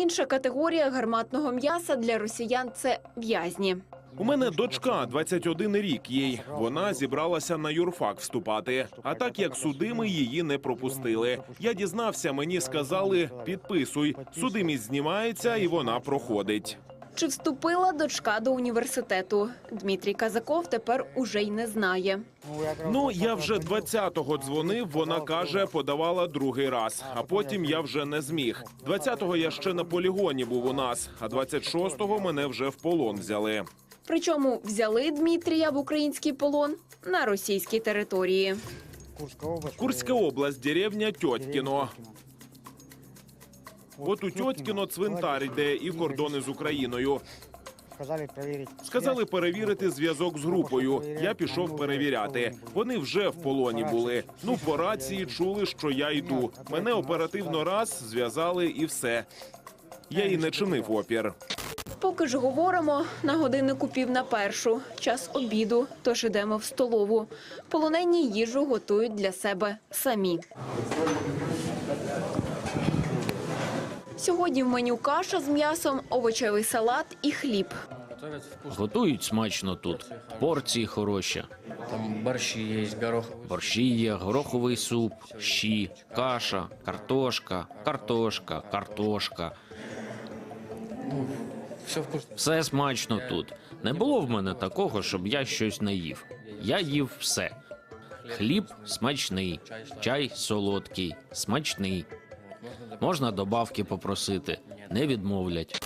Інша категорія гарматного м'яса для росіян це в'язні. У мене дочка 21 рік їй. Вона зібралася на юрфак вступати. А так як судими її не пропустили. Я дізнався, мені сказали: підписуй. Судимість знімається і вона проходить. Чи вступила дочка до університету? Дмитрій Казаков тепер уже й не знає. Ну я вже 20-го дзвонив. Вона каже, подавала другий раз. А потім я вже не зміг. 20-го я ще на полігоні був у нас, а 26-го мене вже в полон взяли. Причому взяли Дмитрія в український полон на російській території. Курська область, деревня Тьоткіно. От у Тьоткіно цвинтар йде і кордони з Україною. Сказали перевірити зв'язок з групою. Я пішов перевіряти. Вони вже в полоні були. Ну, по рації чули, що я йду. Мене оперативно раз зв'язали і все. Я і не чинив опір. Поки ж говоримо, на годиннику пів на першу. Час обіду, тож ідемо в столову. Полонені їжу готують для себе самі. Сьогодні в меню каша з м'ясом, овочевий салат і хліб. Готують смачно тут. Порції хороші. Там борщи есть, горох. Борщі є, гороховий суп, щі, каша, картошка, картошка, картошка. Все. Все смачно тут. Не було в мене такого, щоб я щось не їв. Я їв все. Хліб смачний, чай солодкий, смачний. Можна добавки попросити, не відмовлять.